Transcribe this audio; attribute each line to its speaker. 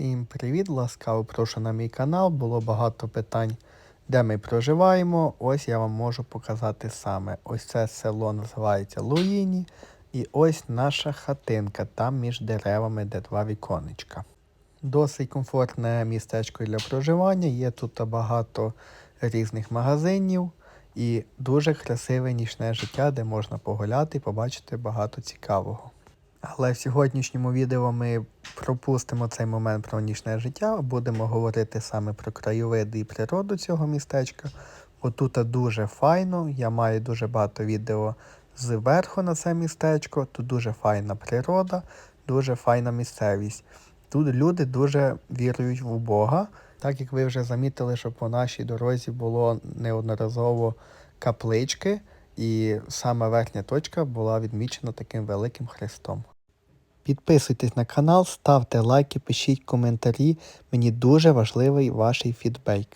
Speaker 1: Всім привіт! Ласкаво прошу на мій канал. Було багато питань, де ми проживаємо. Ось я вам можу показати саме. Ось це село називається Луїні. І ось наша хатинка, там між деревами, де два віконечка. Досить комфортне містечко для проживання. Є тут багато різних магазинів і дуже красиве нічне життя, де можна погуляти і побачити багато цікавого. Але в сьогоднішньому відео ми пропустимо цей момент про нічне життя, будемо говорити саме про краєвиди і природу цього містечка. Бо тут дуже файно, я маю дуже багато відео зверху на це містечко. Тут дуже файна природа, дуже файна місцевість. Тут люди дуже вірують в Бога. Так як ви вже замітили, що по нашій дорозі було неодноразово каплички, і саме верхня точка була відмічена таким великим хрестом. Підписуйтесь на канал, ставте лайки, пишіть коментарі. Мені дуже важливий ваш фідбек.